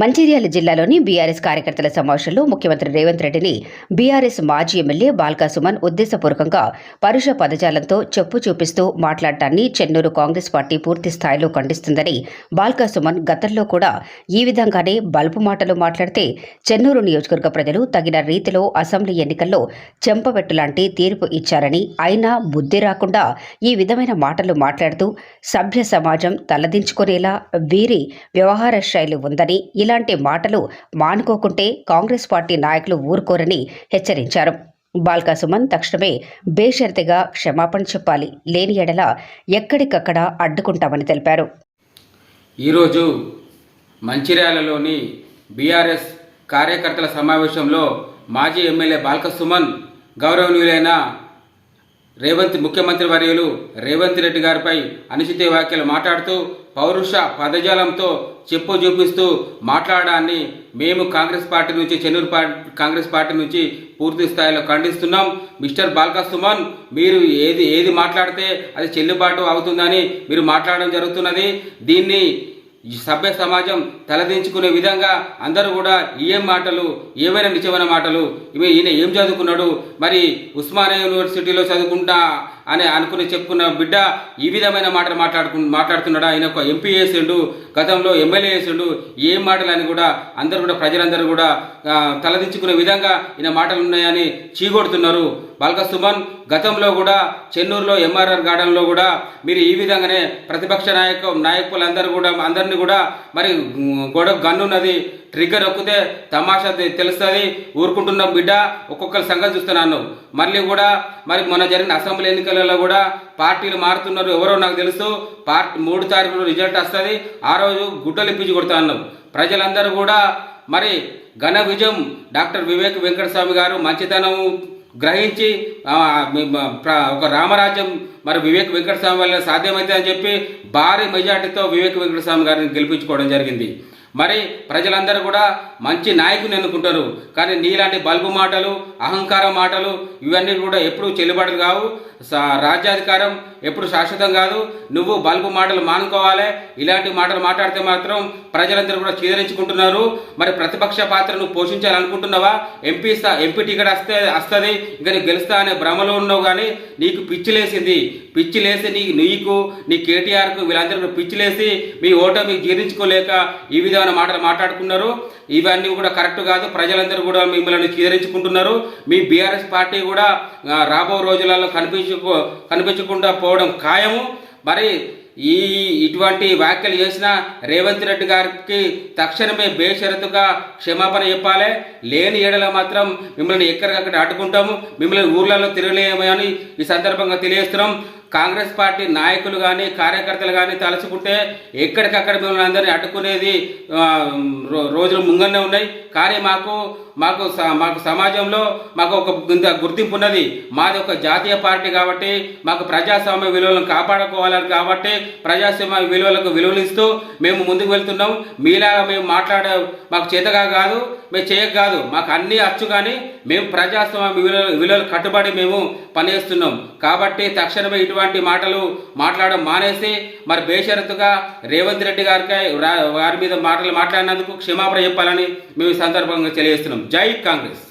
మంచిర్యాల జిల్లాలోని బీఆర్ఎస్ కార్యకర్తల సమావేశంలో ముఖ్యమంత్రి రేవంత్ రెడ్డిని బీఆర్ఎస్ మాజీ ఎమ్మెల్యే బాల్కా సుమన్ ఉద్దేశపూర్వకంగా పరుష పదజాలంతో చెప్పు చూపిస్తూ మాట్లాడటాన్ని చెన్నూరు కాంగ్రెస్ పార్టీ పూర్తి స్థాయిలో ఖండిస్తుందని బాల్కా సుమన్ గతంలో కూడా ఈ విధంగానే బల్పు మాటలు మాట్లాడితే చెన్నూరు నియోజకవర్గ ప్రజలు తగిన రీతిలో అసెంబ్లీ ఎన్నికల్లో చెంపబెట్టు లాంటి తీర్పు ఇచ్చారని అయినా బుద్ధి రాకుండా ఈ విధమైన మాటలు మాట్లాడుతూ సభ్య సమాజం తలదించుకునేలా వీరి వ్యవహార శైలి ఉందని ఇలాంటి మాటలు మానుకోకుంటే కాంగ్రెస్ పార్టీ నాయకులు ఊరుకోరని హెచ్చరించారు. బాల్కా సుమన్ తక్షణమే బేషరతిగా క్షమాపణ చెప్పాలి. లేని ఎడల ఎక్కడికక్కడ అడ్డుకుంటామని తెలిపారు. ఈరోజు మంచిర్యాలలోని బీఆర్ఎస్ కార్యకర్తల సమావేశంలో మాజీ ఎమ్మెల్యే బాల్క సుమన్ గౌరవనీయులైన రేవంత్ ముఖ్యమంత్రి వర్యులు రేవంత్ రెడ్డి గారిపై అనుచిత వ్యాఖ్యలు మాట్లాడుతూ పౌరుష పదజాలంతో చెప్పు చూపిస్తూ మాట్లాడడాన్ని మేము కాంగ్రెస్ పార్టీ నుంచి చెన్నూరు పార్టీ కాంగ్రెస్ పార్టీ నుంచి పూర్తి స్థాయిలో ఖండిస్తున్నాం. మిస్టర్ బాల్కా సుమన్ మీరు ఏది ఏది మాట్లాడితే అది చెల్లుబాటు అవుతుందని మీరు మాట్లాడడం జరుగుతున్నది. దీన్ని సభ్య సమాజం తలదించుకునే విధంగా అందరూ కూడా ఏం మాటలు ఏమైనా నిజమైన మాటలు ఇవి ఈయన ఏం చదువుకున్నాడు మరి ఉస్మానియా యూనివర్సిటీలో చదువుకుంటా అని అనుకుని చెప్పుకున్న బిడ్డ ఈ విధమైన మాటలు మాట్లాడుకు మాట్లాడుతున్నాడు? ఆయన ఒక ఎంపీ చేసిండు గతంలో ఎమ్మెల్యే చేసిండు ఏం మాటలు అని కూడా అందరూ కూడా ప్రజలందరూ కూడా తలదించుకునే విధంగా ఈయన మాటలు ఉన్నాయని చీగొడుతున్నారు. బాల్క సుమన్ గతంలో కూడా చెన్నూరులో ఎంఆర్ఆర్ గార్డెన్లో కూడా మీరు ఈ విధంగానే ప్రతిపక్ష నాయక నాయకులందరూ కూడా అందరినీ కూడా మరి గొడవ గన్నున్నది ట్రిగ్గర్ ఒక్కితే తమాషా తెలుస్తుంది. ఊరుకుంటున్న బిడ్డ. ఒక్కొక్కరి సంగతి చూస్తున్నాను. మళ్ళీ కూడా మరి మొన్న జరిగిన అసెంబ్లీ ఎన్నికలలో కూడా పార్టీలు మారుతున్నారు. ఎవరో నాకు తెలుసు. పార్టీ మూడు తారీఖు రిజల్ట్ వస్తుంది. ఆ రోజు గుడ్డలు ఇప్పించి కొడతాను ప్రజలందరూ కూడా మరి ఘన విజయం డాక్టర్ వివేక్ వెంకటస్వామి గారు మంచితనం గ్రహించి ఒక రామరాజ్యం మరి వివేక్ వెంకటస్వామి వల్ల సాధ్యమవుతుందని చెప్పి భారీ మెజార్టీతో వివేక్ వెంకటస్వామి గారిని గెలిపించుకోవడం జరిగింది. మరి ప్రజలందరూ కూడా మంచి నాయకుని ఎన్నుకుంటారు. కానీ నీలాంటి బల్బు మాటలు అహంకార మాటలు ఇవన్నీ కూడా ఎప్పుడు చెల్లుబాటు కావు. రాజ్యాధికారం ఎప్పుడు శాశ్వతం కాదు. నువ్వు బల్బు మాటలు మానుకోవాలి. ఇలాంటి మాటలు మాట్లాడితే మాత్రం ప్రజలందరూ కూడా చీదరించుకుంటున్నారు. మరి ప్రతిపక్ష పాత్ర నువ్వు పోషించాలనుకుంటున్నావా? ఎంపీ ఎంపీ టికెట్ వస్తే వస్తుంది. ఇంకా నీకు గెలుస్తా అనే భ్రమలో ఉన్నావు కానీ నీకు పిచ్చి లేసింది. పిచ్చి లేసి నీకు నీకు నీ కేటీఆర్కు వీళ్ళందరూ కూడా పిచ్చి లేసి మీ ఓటమి జీర్ణించుకోలేక ఈ విధంగా విధమైన మాటలు మాట్లాడుకున్నారు ఇవన్నీ కూడా కరెక్ట్ కాదు. ప్రజలందరూ కూడా మిమ్మల్ని చీదరించుకుంటున్నారు. మీ బీఆర్ఎస్ పార్టీ కూడా రాబో రోజులలో కనిపించుకో కనిపించకుండా పోవడం ఖాయము. మరి ఈ ఇటువంటి వ్యాఖ్యలు చేసిన రేవంత్ రెడ్డి గారికి తక్షణమే బేషరతుగా క్షమాపణ చెప్పాలి. లేని ఏడలో మాత్రం మిమ్మల్ని ఎక్కడికక్కడ అడ్డుకుంటాము మిమ్మల్ని ఊర్లలో తిరగలేమని ఈ సందర్భంగా తెలియజేస్తున్నాం. కాంగ్రెస్ పార్టీ నాయకులు కానీ కార్యకర్తలు కానీ తలుచుకుంటే ఎక్కడికక్కడ మిమ్మల్ని అందరినీ అడ్డుకునేది రో- రోజులు ముంగనే ఉన్నాయి. కానీ మాకు మాకు స- మాకు సమాజంలో మాకు ఒక ఇంత గుర్తింపు ఉన్నది. మాది ఒక జాతీయ పార్టీ కాబట్టి మాకు ప్రజాస్వామ్య విలువలను కాపాడుకోవాలని కాబట్టి ప్రజాస్వామ్య విలువలకు విలువలు ఇస్తూ మేము ముందుకు వెళ్తున్నాం. మీలాగా మేము మాట్లాడే మాకు చేతగా కాదు. మేము చేయక కాదు మాకు అన్నీ అచ్చు కానీ మేము ప్రజాస్వామ్య విలువలు విలువలు కట్టుబడి మేము పనిచేస్తున్నాం. కాబట్టి తక్షణమే ఇటువంటి మాటలు మాట్లాడడం మానేసి మరి బేషరతుగా రేవంత్ రెడ్డి గారికి వారి మీద మాటలు మాట్లాడినందుకు క్షమాపణ చెప్పాలని మేము ఈ సందర్భంగా తెలియజేస్తున్నాం. జై కాంగ్రెస్.